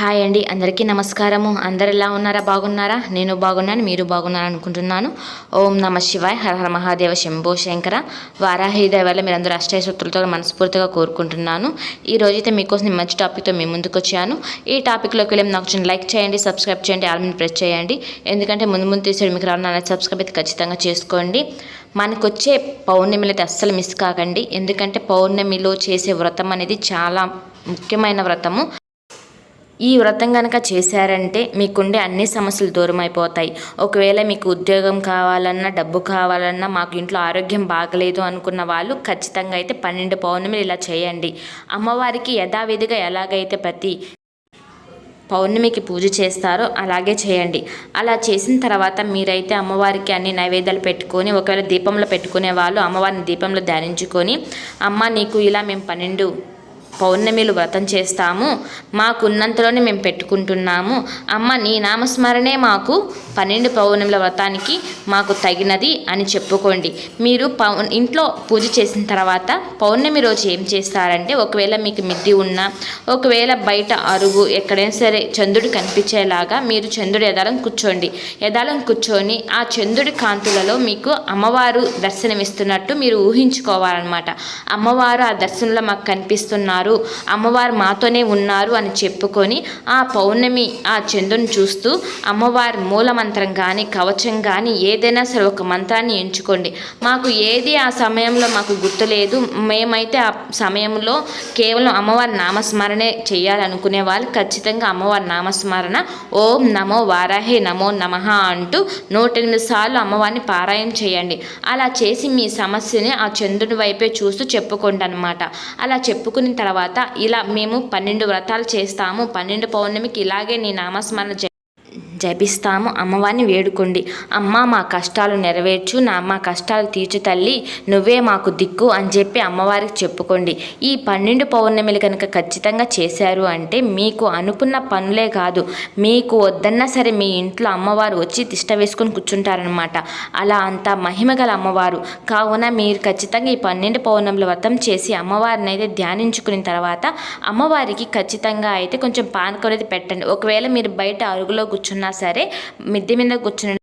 Hi అండి అందరికీ నమస్కారము. అందరు ఎలా ఉన్నారా? బాగున్నారా? నేను బాగున్నాను మీరు బాగున్నారా అనుకుంటున్నాను. ఓం నమ శివాయ్ హర హర మహాదేవ శంభో శంకర. వారాహి వల్ల మీరు అందరూ అష్టైశక్తులతో మనస్ఫూర్తిగా కోరుకుంటున్నాను. ఈ రోజైతే మీకోసం మంచి టాపిక్తో మీ ముందుకు వచ్చాను. ఈ టాపిక్లోకి వెళ్ళి నాకు చిన్న లైక్ చేయండి సబ్స్క్రైబ్ చేయండి ఆల్మీని ప్రెస్ చేయండి. ఎందుకంటే ముందు ముందు తీసేది మీకు రావాలన్న సబ్స్క్రైబ్ అయితే ఖచ్చితంగా చేసుకోండి. మనకు వచ్చే పౌర్ణమిలు అయితే అస్సలు మిస్ కాకండి. ఎందుకంటే పౌర్ణమిలో చేసే వ్రతం అనేది చాలా ముఖ్యమైన వ్రతము. ఈ వ్రతం కనుక చేశారంటే మీకుండే అన్ని సమస్యలు దూరం అయిపోతాయి ఒకవేళ మీకు ఉద్యోగం కావాలన్నా డబ్బు కావాలన్నా మాకు ఇంట్లో ఆరోగ్యం బాగలేదు అనుకున్న వాళ్ళు ఖచ్చితంగా అయితే పన్నెండు పౌర్ణమిలు ఇలా చేయండి. అమ్మవారికి యథావిధిగా ఎలాగైతే ప్రతి పౌర్ణమికి పూజ చేస్తారో అలాగే చేయండి. అలా చేసిన తర్వాత మీరైతే అమ్మవారికి అన్ని నైవేద్యాలు పెట్టుకొని ఒకవేళ దీపంలో పెట్టుకునే వాళ్ళు అమ్మవారిని దీపంలో ధ్యానించుకొని అమ్మ నీకు ఇలా మేము పన్నెండు పౌర్ణమిలు వ్రతం చేస్తాము. మాకున్నంతలోనే మేము పెట్టుకుంటున్నాము. అమ్మ నీ నామస్మరణే మాకు పన్నెండు పౌర్ణమిల వ్రతానికి మాకు తగినది అని చెప్పుకోండి. మీరు పౌ ఇంట్లో పూజ చేసిన తర్వాత పౌర్ణమి రోజు ఏం చేస్తారంటే ఒకవేళ మీకు మిద్ది ఉన్నా ఒకవేళ బయట అరుగు ఎక్కడైనా సరే చంద్రుడు కనిపించేలాగా మీరు చంద్రుడు ఎదాలం కూర్చోండి. ఎదాలం కూర్చొని ఆ చంద్రుడి కాంతులలో మీకు అమ్మవారు దర్శనమిస్తున్నట్టు మీరు ఊహించుకోవాలన్నమాట. అమ్మవారు ఆ దర్శనంలో మాకు కనిపిస్తున్నారు. ఉన్నారు అమ్మవారు మాతోనే ఉన్నారు అని చెప్పుకొని ఆ పౌర్ణమి ఆ చంద్రుని చూస్తూ అమ్మవారి మూలమంత్రం కానీ కవచం కానీ ఏదైనా సరే ఒక మంత్రాన్ని ఎంచుకోండి. మాకు ఏది ఆ సమయంలో మాకు గుర్తులేదు. మేమైతే ఆ సమయంలో కేవలం అమ్మవారి నామస్మరణే చేయాలనుకునే వాళ్ళు. ఖచ్చితంగా అమ్మవారి నామస్మరణ ఓం నమో వారాహే నమో నమ అంటూ నూటెనిమిది సార్లు అమ్మవారిని పారాయణ చేయండి. అలా చేసి మీ సమస్యని ఆ చంద్రుని వైపే చూస్తూ చెప్పుకోండి అనమాట అలా చెప్పుకున్న తర్వాత తర్వాత ఇలా మేము పన్నెండు వ్రతాలు చేస్తాము. పన్నెండు పౌర్ణమికి ఇలాగే నీ నామస్మరణ జపిస్తాము. అమ్మవారిని వేడుకోండి. అమ్మ మా కష్టాలు నెరవేర్చు. నా మా కష్టాలు తీర్చు తల్లి. నువ్వే మాకు దిక్కు అని చెప్పి అమ్మవారికి చెప్పుకోండి. ఈ పన్నెండు పౌర్ణమిలు కనుక ఖచ్చితంగా చేశారు అంటే మీకు అనుకున్న పనులే కాదు. మీకు వద్దన్నా సరే మీ ఇంట్లో అమ్మవారు వచ్చి తిష్ట వేసుకొని కూర్చుంటారనమాట అలా అంత మహిమగల అమ్మవారు. కావున మీరు ఖచ్చితంగా ఈ పన్నెండు పౌర్ణముల వ్రతం చేసి అమ్మవారిని అయితే ధ్యానించుకున్న తర్వాత అమ్మవారికి ఖచ్చితంగా అయితే కొంచెం పానకం అనేది పెట్టండి. ఒకవేళ మీరు బయట అరుగులో కూర్చున్నా సరే మిద్దె మీద కూర్చుని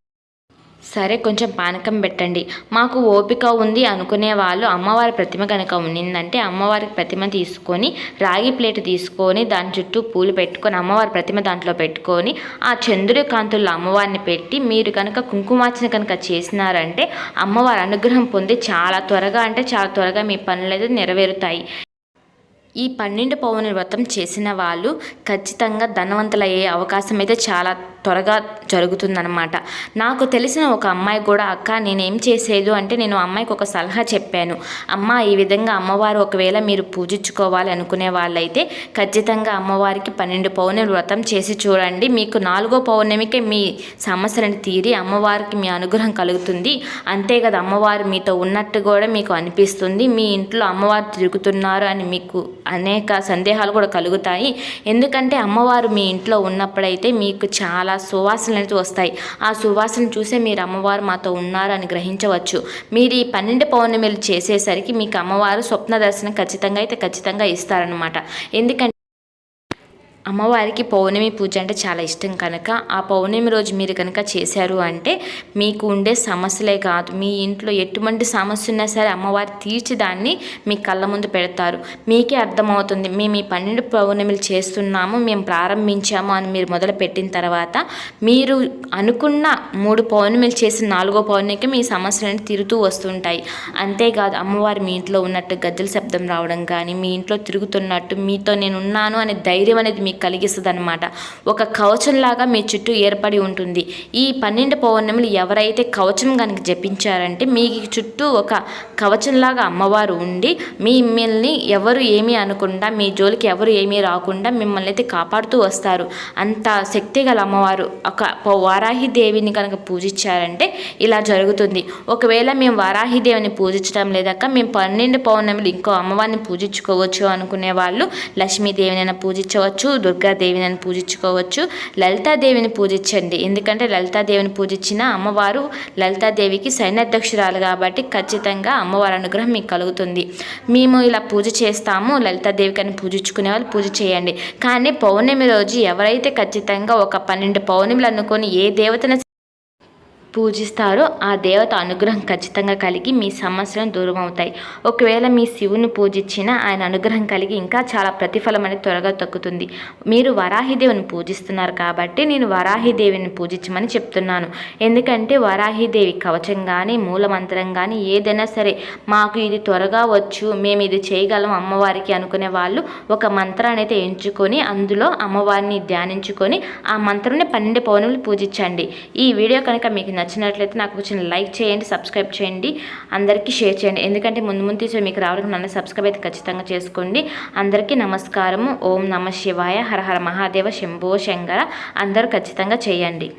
సరే కొంచెం పానకం పెట్టండి. మాకు ఓపిక ఉంది అనుకునే వాళ్ళు అమ్మవారి ప్రతిమ కనుక ఉన్నిందంటే అమ్మవారి ప్రతిమ తీసుకొని రాగి ప్లేట్ తీసుకొని దాని చుట్టూ పూలు పెట్టుకొని అమ్మవారి ప్రతిమ దాంట్లో పెట్టుకొని ఆ చంద్రుడి కాంతుల్లో అమ్మవారిని పెట్టి మీరు కనుక కుంకుమార్చన కనుక చేసినారంటే అమ్మవారి అనుగ్రహం పొంది చాలా త్వరగా అంటే చాలా త్వరగా మీ పనులు నెరవేరుతాయి. ఈ పన్నెండు పౌన వ్రతం చేసిన వాళ్ళు ఖచ్చితంగా ధనవంతులయ్యే అవకాశం అయితే చాలా త్వరగా జరుగుతుందనమాట నాకు తెలిసిన ఒక అమ్మాయి కూడా అక్క నేనేం చేసేది? అంటే నేను అమ్మాయికి ఒక సలహా చెప్పాను. అమ్మ ఈ విధంగా అమ్మవారు ఒకవేళ మీరు పూజించుకోవాలి అనుకునే వాళ్ళైతే ఖచ్చితంగా అమ్మవారికి పన్నెండు పౌర్ణమి వ్రతం చేసి చూడండి. మీకు నాలుగో పౌర్ణమికే మీ సమస్యలను తీరి అమ్మవారికి మీ అనుగ్రహం కలుగుతుంది. అంతే కదా అమ్మవారు మీతో ఉన్నట్టు కూడా మీకు అనిపిస్తుంది. మీ ఇంట్లో అమ్మవారు తిరుగుతున్నారు అని మీకు అనేక సందేహాలు కూడా కలుగుతాయి. ఎందుకంటే అమ్మవారు మీ ఇంట్లో ఉన్నప్పుడైతే మీకు చాలా సువాసనలు అనేది వస్తాయి. ఆ సువాసన చూసే మీరు అమ్మవారు మాతో ఉన్నారు అని గ్రహించవచ్చు. మీరు ఈ పన్నెండు పౌర్ణమిలు చేసేసరికి మీకు అమ్మవారు స్వప్న దర్శనం ఖచ్చితంగా అయితే ఖచ్చితంగా ఇస్తారనమాట ఎందుకంటే అమ్మవారికి పౌర్ణమి పూజ అంటే చాలా ఇష్టం కనుక ఆ పౌర్ణమి రోజు మీరు కనుక చేశారు అంటే మీకు ఉండే సమస్యలే కాదు. మీ ఇంట్లో ఎటువంటి సమస్య ఉన్నా సరే అమ్మవారి తీర్చి దాన్ని మీ కళ్ళ ముందు పెడతారు. మీకే అర్థమవుతుంది. మేము ఈ పన్నెండు పౌర్ణమిలు చేస్తున్నాము మేము ప్రారంభించాము అని మీరు మొదలు పెట్టిన తర్వాత మీరు అనుకున్న మూడు పౌర్ణమిలు చేసిన నాలుగో పౌర్ణమికి మీ సమస్యలను తిరుగుతూ వస్తుంటాయి. అంతేకాదు అమ్మవారు మీ ఇంట్లో ఉన్నట్టు గజ్జల శబ్దం రావడం కానీ మీ ఇంట్లో తిరుగుతున్నట్టు మీతో నేను ఉన్నాను అనే ధైర్యం అనేది మీకు కలిగిస్తుంది అనమాట ఒక కవచంలాగా మీ చుట్టూ ఏర్పడి ఉంటుంది. ఈ పన్నెండు పౌర్ణములు ఎవరైతే కవచం కనుక జపించారంటే మీ చుట్టూ ఒక కవచంలాగా అమ్మవారు ఉండి మిమ్మల్ని ఎవరు ఏమీ అనకుండా మీ జోలికి ఎవరు ఏమీ రాకుండా మిమ్మల్ని అయితే కాపాడుతూ వస్తారు. అంత శక్తి గల అమ్మవారు ఒక వారాహి దేవిని కనుక పూజించారంటే ఇలా జరుగుతుంది. ఒకవేళ మేము వారాహి దేవిని పూజించడం లేదాక మేము పన్నెండు పౌర్ణములు ఇంకో అమ్మవారిని పూజించుకోవచ్చు అనుకునే వాళ్ళు లక్ష్మీదేవినైనా పూజించవచ్చు దుర్గాదేవిని పూజించుకోవచ్చు. లలితాదేవిని పూజించండి. ఎందుకంటే లలితాదేవిని పూజించిన అమ్మవారు లలితాదేవికి సైన్యాధ్యక్షురాలు కాబట్టి ఖచ్చితంగా అమ్మవారి అనుగ్రహం మీకు కలుగుతుంది. మేము ఇలా పూజ చేస్తాము. లలితాదేవికి అని పూజించుకునే వాళ్ళు పూజ చేయండి. కానీ పౌర్ణమి రోజు ఎవరైతే ఖచ్చితంగా ఒక పన్నెండు పౌర్ణమిలు అనుకొని ఏ దేవతను పూజిస్తారో ఆ దేవత అనుగ్రహం ఖచ్చితంగా కలిగి మీ సమస్యలను దూరం అవుతాయి. ఒకవేళ మీ శివుని పూజించిన ఆయన అనుగ్రహం కలిగి ఇంకా చాలా ప్రతిఫలం అనేది త్వరగా తగ్గుతుంది మీరు వరాహిదేవిని పూజిస్తున్నారు కాబట్టి నేను వరాహిదేవిని పూజించమని చెప్తున్నాను. ఎందుకంటే వరాహిదేవి కవచం కానీ మూలమంత్రం కానీ ఏదైనా సరే మాకు ఇది త్వరగా వచ్చు మేము ఇది చేయగలం అమ్మవారికి అనుకునే వాళ్ళు ఒక మంత్రాన్ని అయితే ఎంచుకొని అందులో అమ్మవారిని ధ్యానించుకొని ఆ మంత్రాన్ని పన్నెండు పౌర్ణములు పూజించండి. ఈ వీడియో కనుక మీకు నచ్చినట్లయితే నాకు చిన్న లైక్ చేయండి సబ్స్క్రైబ్ చేయండి అందరికీ షేర్ చేయండి. ఎందుకంటే ముందు ముందు తీసే మీకు రావడానికి నన్ను సబ్స్క్రైబ్ అయితే ఖచ్చితంగా చేసుకోండి. అందరికీ నమస్కారము. ఓం నమ శివాయ. హర హర మహాదేవ. శంభో శంకర. అందరూ ఖచ్చితంగా చేయండి.